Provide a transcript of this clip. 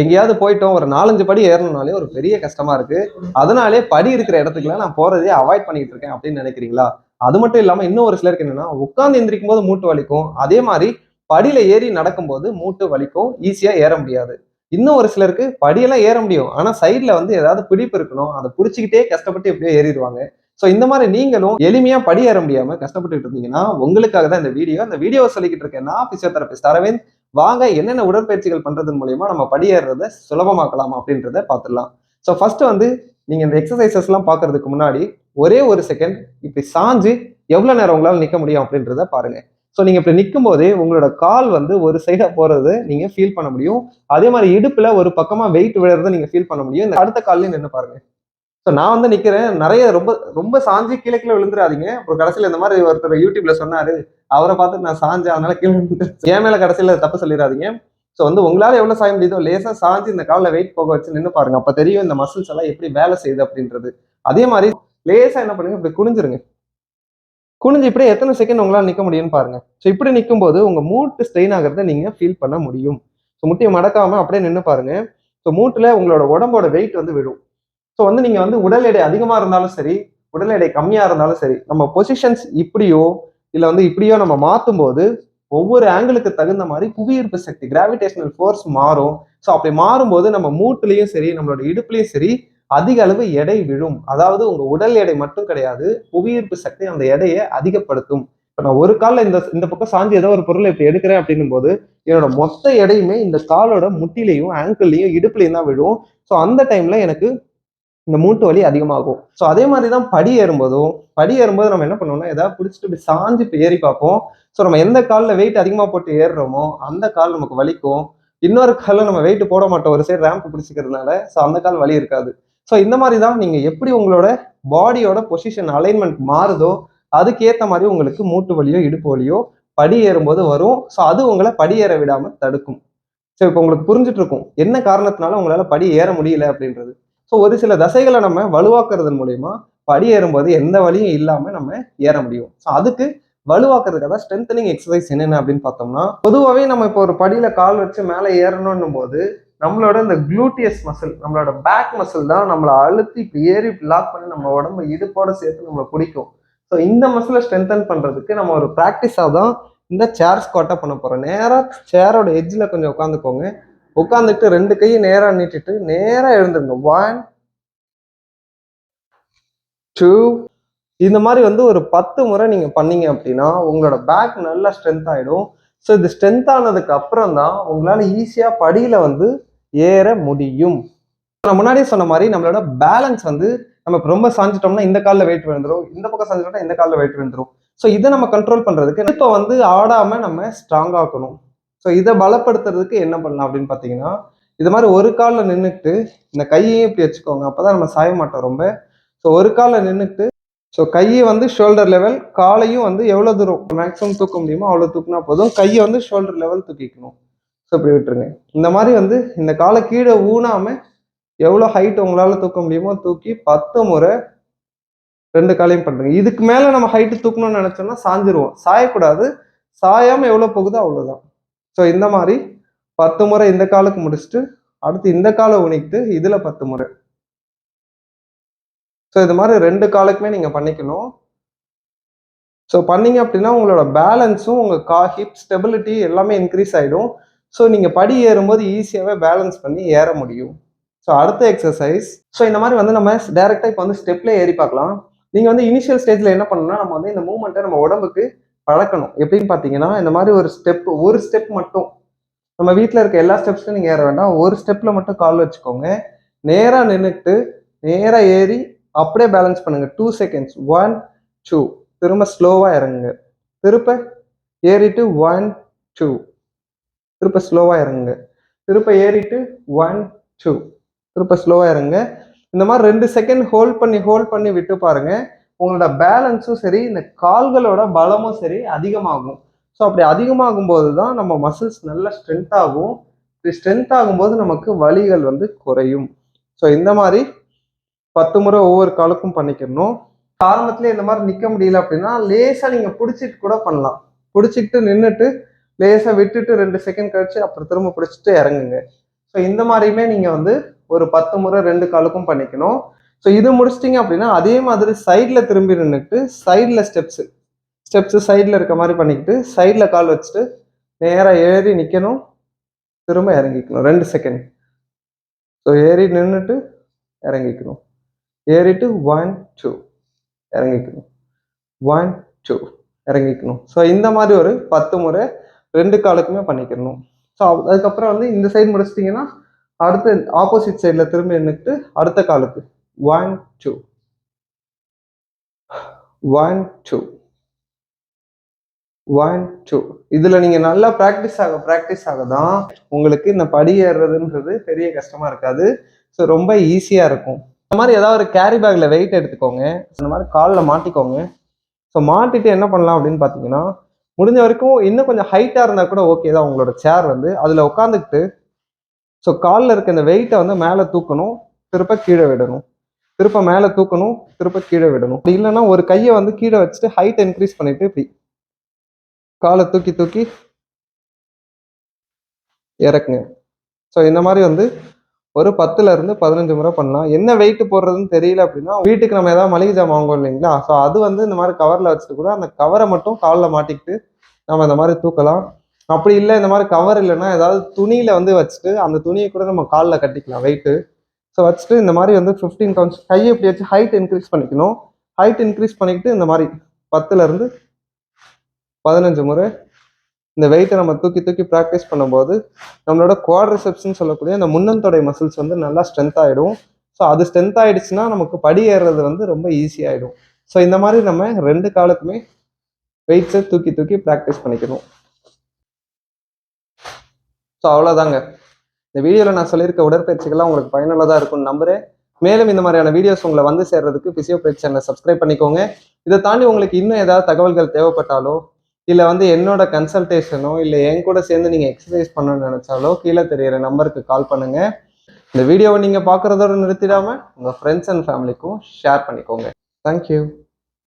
எங்கேயாவது போயிட்டோம் ஒரு நாலஞ்சு படி ஏறணும்னாலே ஒரு பெரிய கஷ்டமா இருக்கு. அதனாலே படி இருக்கிற இடத்துக்குலாம் நான் போறதே அவாய்ட் பண்ணிட்டு இருக்கேன் அப்படின்னு நினைக்கிறீங்களா? அது மட்டும் இல்லாம இன்னும் ஒரு சிலருக்கு என்னன்னா உட்காந்து எந்திரிக்கும் போது மூட்டு வலிக்கும். அதே மாதிரி படியில ஏறி நடக்கும்போது மூட்டு வலிக்கும். ஈஸியா ஏற முடியாது. இன்னும் ஒரு சிலருக்கு படியெல்லாம் ஏற முடியும். ஆனா சைட்ல வந்து ஏதாவது பிடிப்பு இருக்கணும். அதை பிடிச்சிக்கிட்டே கஷ்டப்பட்டு எப்படியோ ஏறிடுவாங்க. ஸோ இந்த மாதிரி நீங்களும் எளிமையா படி ஏற முடியாம கஷ்டப்பட்டுட்டு இருந்தீங்கன்னா உங்களுக்காக தான் இந்த வீடியோ. இந்த வீடியோவை சொல்லிக்கிட்டு இருக்கேன் நான் பிசியோதெரபிஸ்ட் அரவிந்த். வாங்க என்னென்ன உடற்பயிற்சிகள் பண்றதன் மூலயமா நம்ம படியேறத சுலபமாக்கலாம் அப்படின்றத பார்த்துடலாம். ஸோ ஃபர்ஸ்ட் வந்து நீங்க இந்த எக்ஸசைசஸ் எல்லாம் பார்க்கறதுக்கு முன்னாடி ஒரே ஒரு செகண்ட் இப்படி சாஞ்சு எவ்வளவு நேரம் உங்களால் நிக்க முடியும் அப்படின்றத பாருங்க. ஸோ நீங்க இப்படி நிற்கும் போதே உங்களோட கால் வந்து ஒரு சைடா போறது நீங்க ஃபீல் பண்ண முடியும். அதே மாதிரி இடுப்புல ஒரு பக்கமா வெயிட் விழுறத நீங்க ஃபீல் பண்ண முடியும். இந்த அடுத்த கால்லையும் நின்று பாருங்க. ஸோ நான் வந்து நிற்கிறேன் நிறைய ரொம்ப ரொம்ப சாஞ்சி கீழே கீழே விழுந்துடாதீங்க அப்புறம் கடைசியில் இந்த மாதிரி ஒருத்தர் யூடியூப்ல சொன்னாரு. அவரை பார்த்து நான் சாஞ்சேன். அதனால கீழே விழுந்துட்டேன். என் மேலே கடைசியில் தப்பு சொல்லிடாதீங்க ஸோ வந்து உங்களால் எவ்வளோ சாய முடியுதோ லேசாக சாஞ்சு இந்த காலில் வெயிட் போக வச்சு நின்று பாருங்க. அப்போ தெரியும் இந்த மசில்ஸ் எல்லாம் எப்படி வேலை செய்யுது அப்படின்றது. அதே மாதிரி லேசாக என்ன பண்ணுங்க இப்படி குனிஞ்சிருங்க. குனிஞ்சு இப்படி எத்தனை செகண்ட் உங்களால் நிற்க முடியும்னு பாருங்க. ஸோ இப்படி நிற்கும் போது உங்கள் மூட்டு ஸ்ட்ரெயின் ஆகிறத நீங்கள் ஃபீல் பண்ண முடியும். ஸோ முட்டியை மடக்காமல் அப்படியே நின்று பாருங்க. ஸோ மூட்டில் உங்களோட உடம்போட வெயிட் வந்து விடும் ஸோ வந்து நீங்கள் வந்து உடல் எடை அதிகமாக இருந்தாலும் சரி உடல் எடை கம்மியாக இருந்தாலும் சரி நம்ம பொசிஷன்ஸ் இப்படியோ இல்லை வந்து இப்படியோ நம்ம மாற்றும் போது ஒவ்வொரு ஆங்கிளுக்கு தகுந்த மாதிரி புவியீர்ப்பு சக்தி கிராவிடேஷனல் ஃபோர்ஸ் மாறும். ஸோ அப்படி மாறும்போது நம்ம மூட்டுலேயும் சரி நம்மளோட இடுப்புலையும் சரி அதிக அளவு எடை விழும். அதாவது உங்க உடல் எடை மட்டும் கிடையாது புவியீர்ப்பு சக்தி அந்த எடையை அதிகப்படுத்தும். இப்போ நான் ஒரு காலில் இந்த இந்த பக்கம் சாஞ்சி ஏதோ ஒரு பொருளை இப்படி எடுக்கிறேன் அப்படின்னும் போது என்னோட மொத்த எடையுமே இந்த காலோட முட்டிலையும் ஆங்கிள்லையும் இடுப்புலையும் தான் விழும். ஸோ அந்த டைம்ல எனக்கு இந்த மூட்டு வலி அதிகமாகும். ஸோ அதே மாதிரி தான் படி ஏறும்போதும் படி ஏறும்போது நம்ம என்ன பண்ணுவோம்னா ஏதாவது பிடிச்சிட்டு இப்படி சாஞ்சு இப்போ ஏறி பார்ப்போம். ஸோ நம்ம எந்த காலில் வெயிட் அதிகமாக போட்டு ஏறுறோமோ அந்த கால் நமக்கு வலிக்கும். இன்னொரு காலில் நம்ம வெயிட் போட மாட்டோம். ஒரு சைடு ரேம்ப் பிடிச்சிக்கிறதுனால ஸோ அந்த கால் வலி இருக்காது. ஸோ இந்த மாதிரி தான் நீங்கள் எப்படி உங்களோட பாடியோட பொசிஷன் அலைன்மெண்ட் மாறுதோ அதுக்கேற்ற மாதிரி உங்களுக்கு மூட்டு வலியோ இடுப்பு வலியோ படி ஏறும்போது வரும். ஸோ அது உங்களை படி ஏற விடாமல் தடுக்கும். ஸோ இப்போ உங்களுக்கு புரிஞ்சுட்டு இருக்கும் என்ன காரணத்தினால உங்களால் படி ஏற முடியல அப்படின்றது. ஸோ ஒரு சில தசைகளை நம்ம வலுவாக்குறதன் மூலயமா படி ஏறும்போது எந்த வழியும் இல்லாம நம்ம ஏற முடியும். ஸோ அதுக்கு வலுவாக்குறதுக்காக ஸ்ட்ரென்தனிங் எக்ஸசைஸ் என்னென்ன அப்படின்னு பார்த்தோம்னா பொதுவாகவே நம்ம இப்போ ஒரு படியில கால் வச்சு மேலே ஏறணும் போது நம்மளோட இந்த குளூட்டியஸ் மசில் நம்மளோட பேக் மசில் தான் நம்மளை அழுத்தி இப்போ ஏறி லாக் பண்ணி நம்ம உடம்பு இடுப்போட சேர்த்து நம்மளை பிடிக்கும் ஸோ இந்த மசிலை ஸ்ட்ரென்தன் பண்றதுக்கு நம்ம ஒரு ப்ராக்டிஸாக தான் இந்த சேர் ஸ்குவாட்டை பண்ண போறோம். நேராக சேரோட எட்ஜில் கொஞ்சம் உட்காந்துக்கோங்க. உட்காந்துட்டு ரெண்டு கையும் நேராக நீட்டிட்டு நேராக எழுந்துருங்க. ஒன் டூ இந்த மாதிரி வந்து ஒரு பத்து முறை நீங்கள் பண்ணீங்க அப்படின்னா உங்களோட பேக் நல்லா ஸ்ட்ரென்த் ஆகிடும் ஸோ இது ஸ்ட்ரென்த் ஆனதுக்கு அப்புறம் தான் உங்களால் ஈஸியாக படியில் வந்து ஏற முடியும். நான் முன்னாடியே சொன்ன மாதிரி நம்மளோட பேலன்ஸ் வந்து நம்ம இப்போ ரொம்ப சாஞ்சிட்டோம்னா இந்த காலில் வெயிட் விழுந்துரும். இந்த பக்கம் சாஞ்சிட்டோம்னா இந்த காலில் வெயிட் விழுந்துரும். ஸோ இதை நம்ம கண்ட்ரோல் பண்ணுறதுக்கு இப்போ வந்து ஆடாமல் நம்ம ஸ்ட்ராங் ஆக்கணும். ஸோ இதை பலப்படுத்துறதுக்கு என்ன பண்ணலாம் அப்படின்னு பார்த்தீங்கன்னா இது மாதிரி ஒரு காலில் நின்றுட்டு இந்த கையையும் இப்படி வச்சுக்கோங்க. அப்பதான் நம்ம சாய மாட்டோம் ரொம்ப. ஸோ ஒரு காலில் நின்றுட்டு ஸோ கையை வந்து ஷோல்டர் லெவல் காலையும் வந்து எவ்வளோ தூரம் மேக்ஸிமம் தூக்க முடியுமோ அவ்வளோ தூக்குனா போதும். கையை வந்து ஷோல்டர் லெவல் தூக்கிக்கணும். ஸோ இப்படி விட்டுருங்க. இந்த மாதிரி வந்து இந்த காலை கீழே ஊனாமல் எவ்வளோ ஹைட் உங்களால் தூக்க முடியுமோ தூக்கி பத்து முறை ரெண்டு காலையும் பண்ணுங்க இதுக்கு மேலே நம்ம ஹைட்டு தூக்கணும்னு நினச்சோம்னா சாஞ்சிருவோம். சாயக்கூடாது. சாயாமல் எவ்வளோ போகுதோ அவ்வளோதான் ஸோ இந்த மாதிரி பத்து முறை இந்த காலுக்கு முடிச்சுட்டு அடுத்து இந்த காலை உணிக்கிட்டு இதில் பத்து முறை. ஸோ இது மாதிரி ரெண்டு காலுக்குமே நீங்கள் பண்ணிக்கணும். ஸோ பண்ணீங்க அப்படின்னா உங்களோட பேலன்ஸும் உங்கள் கா ஹிப் ஸ்டெபிலிட்டி எல்லாமே இன்க்ரீஸ் ஆகிடும் ஸோ நீங்கள் படி ஏறும்போது ஈஸியாகவே பேலன்ஸ் பண்ணி ஏற முடியும். ஸோ அடுத்த எக்ஸசைஸ் ஸோ இந்த மாதிரி வந்து நம்ம டேரெக்டாக இப்போ வந்து ஸ்டெப்லேயே ஏறி பார்க்கலாம். நீங்கள் வந்து இனிஷியல் ஸ்டேஜில் என்ன பண்ணணும்னா நம்ம வந்து இந்த மூமெண்ட்டை நம்ம உடம்புக்கு பழக்கணும். எப்படின்னு பார்த்தீங்கன்னா இந்த மாதிரி ஒரு ஸ்டெப் ஒரு ஸ்டெப் மட்டும். நம்ம வீட்டில் இருக்க எல்லா ஸ்டெப்ஸ்லையும் நீங்கள் ஏற வேண்டாம். ஒரு ஸ்டெப்பில் மட்டும் கால் வச்சுக்கோங்க. நேராக நின்றுட்டு நேராக ஏறி அப்படியே பேலன்ஸ் பண்ணுங்கள் டூ செகண்ட்ஸ் ஒன் டூ திரும்ப ஸ்லோவாக இறங்குங்க. திருப்ப ஏறிட்டு ஒன் டூ திருப்ப ஸ்லோவாக இறங்குங்க. திருப்ப ஏறிட்டு ஒன் டூ திருப்ப ஸ்லோவாக இறங்குங்க. இந்த மாதிரி ரெண்டு செகண்ட் ஹோல்ட் பண்ணி ஹோல்ட் பண்ணி விட்டு பாருங்கள் உங்களோட பேலன்ஸும் சரி இந்த கால்களோட பலமும் சரி அதிகமாகும். ஸோ அப்படி அதிகமாகும் போது தான் நம்ம மசில்ஸ் நல்லா ஸ்ட்ரென்த் ஆகும். இப்படி ஸ்ட்ரென்த் ஆகும்போது நமக்கு வலிகள் வந்து குறையும். ஸோ இந்த மாதிரி பத்து முறை ஒவ்வொரு காலுக்கும் பண்ணிக்கணும். ஆரம்பத்துல இந்த மாதிரி நிற்க முடியல அப்படின்னா லேசாக நீங்கள் பிடிச்சிட்டு கூட பண்ணலாம். பிடிச்சிட்டு நின்றுட்டு லேசாக விட்டுட்டு ரெண்டு செகண்ட் கழிச்சு அப்புறம் திரும்ப பிடிச்சிட்டு இறங்குங்க. ஸோ இந்த மாதிரியுமே நீங்கள் வந்து ஒரு பத்து முறை ரெண்டு காலுக்கும் பண்ணிக்கணும். ஸோ இது முடிச்சிட்டிங்க அப்படின்னா அதே மாதிரி சைடில் திரும்பி நின்றுட்டு சைடில் ஸ்டெப்ஸு ஸ்டெப்ஸு சைடில் இருக்க மாதிரி பண்ணிக்கிட்டு சைடில் கால் வச்சுட்டு நேராக ஏறி நிற்கணும் திரும்ப இறங்கிக்கணும். ரெண்டு செகண்ட் ஸோ ஏறி நின்றுட்டு இறங்கிக்கணும். ஏறிட்டு ஒன் டூ இறங்கிக்கணும். ஒன் டூ இறங்கிக்கணும். ஸோ இந்த மாதிரி ஒரு பத்து முறை ரெண்டு காலுக்குமே பண்ணிக்கணும். ஸோ அதுக்கப்புறம் வந்து இந்த சைடு முடிச்சிட்டிங்கன்னா அடுத்த ஆப்போசிட் சைடில் திரும்பி நின்றுட்டு அடுத்த காலுக்கு. One two one two one two இதில் நீங்கள் நல்லா ப்ராக்டிஸ் ஆக ப்ராக்டிஸ் ஆக தான் உங்களுக்கு இந்த படி ஏறுறதுன்றது பெரிய கஷ்டமாக இருக்காது. ஸோ ரொம்ப ஈஸியாக இருக்கும். இந்த மாதிரி ஏதாவது ஒரு கேரி பேக்கில் வெயிட் எடுத்துக்கோங்க. இந்த மாதிரி காலில் மாட்டிக்கோங்க. ஸோ மாட்டிட்டு என்ன பண்ணலாம் அப்படின்னு பார்த்தீங்கன்னா முடிஞ்ச வரைக்கும் இன்னும் கொஞ்சம் ஹைட்டாக இருந்தால் கூட ஓகே தான் உங்களோட சேர் வந்து. அதில் உட்காந்துக்கிட்டு ஸோ காலில் இருக்க இந்த வெயிட்டை வந்து மேலே தூக்கணும். திருப்ப கீழே விடணும். திருப்ப மேலே தூக்கணும் திருப்ப கீழே விடணும். அப்படி இல்லைன்னா ஒரு கையை வந்து கீழே வச்சுட்டு ஹைட் இன்க்ரீஸ் பண்ணிட்டு இப்படி காலை தூக்கி தூக்கி இறக்குங்க. ஸோ இந்த மாதிரி வந்து ஒரு பத்துல இருந்து பதினஞ்சு முறை பண்ணலாம். என்ன வெயிட் போடுறதுன்னு தெரியல அப்படின்னா வீட்டுக்கு நம்ம ஏதாவது மளிகை ஜாமான் வாங்குவோம் இல்லைங்களா? ஸோ அது வந்து இந்த மாதிரி கவரில் வச்சுட்டு கூட அந்த கவரை மட்டும் காலில் மாட்டிக்கிட்டு நம்ம இந்த மாதிரி தூக்கலாம். அப்படி இல்லை இந்த மாதிரி கவர் இல்லைன்னா ஏதாவது துணியில வந்து வச்சுட்டு அந்த துணியை கூட நம்ம காலில் கட்டிக்கலாம் வெயிட்டு ஸோ வச்சுட்டு இந்த மாதிரி வந்து ஃபிஃப்டீன் கவுன்ஸ் கையை இப்படி வச்சு ஹைட் இன்க்ரீஸ் பண்ணிக்கணும். ஹைட் இன்க்ரீஸ் பண்ணிக்கிட்டு இந்த மாதிரி பத்துலேருந்து பதினஞ்சு முறை இந்த வெயிட்டை நம்ம தூக்கி தூக்கி ப்ராக்டிஸ் பண்ணும்போது நம்மளோட குவாட் ரிசெப்ஷன் சொல்லக்கூடிய அந்த முன்னந்தொடை மசில்ஸ் வந்து நல்லா ஸ்ட்ரென்த் ஆகிடும் ஸோ அது ஸ்ட்ரென்த் ஆகிடுச்சுன்னா நமக்கு படி ஏறுறது வந்து ரொம்ப ஈஸியாகிடும் ஸோ இந்த மாதிரி நம்ம ரெண்டு காலுக்குமே வெயிட்ஸை தூக்கி தூக்கி ப்ராக்டிஸ் பண்ணிக்கணும். ஸோ அவ்வளோதாங்க இந்த வீடியோவில் நான் சொல்லியிருக்க உடற்பயிற்சிகள்லாம் உங்களுக்கு பயனுள்ளதாக இருக்கும்னு நம்புகிறேன் மேலும் இந்த மாதிரியான வீடியோஸ் உங்களை வந்து சேர்றதுக்கு பிசியோபயிற்சி சேனலை சப்ஸ்கிரைப் பண்ணிக்கோங்க. இதை தாண்டி உங்களுக்கு இன்னும் ஏதாவது தகவல்கள் தேவைப்பட்டாலோ இல்லை வந்து என்னோட கன்சல்டேஷனோ இல்லை என் கூட சேர்ந்து நீங்கள் எக்ஸசைஸ் பண்ணணும்னு நினச்சாலோ கீழே தெரியிற நம்பருக்கு கால் பண்ணுங்க. இந்த வீடியோவை நீங்கள் பார்க்குறதோட நிறுத்திடாமல் உங்கள் ஃப்ரெண்ட்ஸ் அண்ட் ஃபேமிலிக்கும் ஷேர் பண்ணிக்கோங்க. Thank you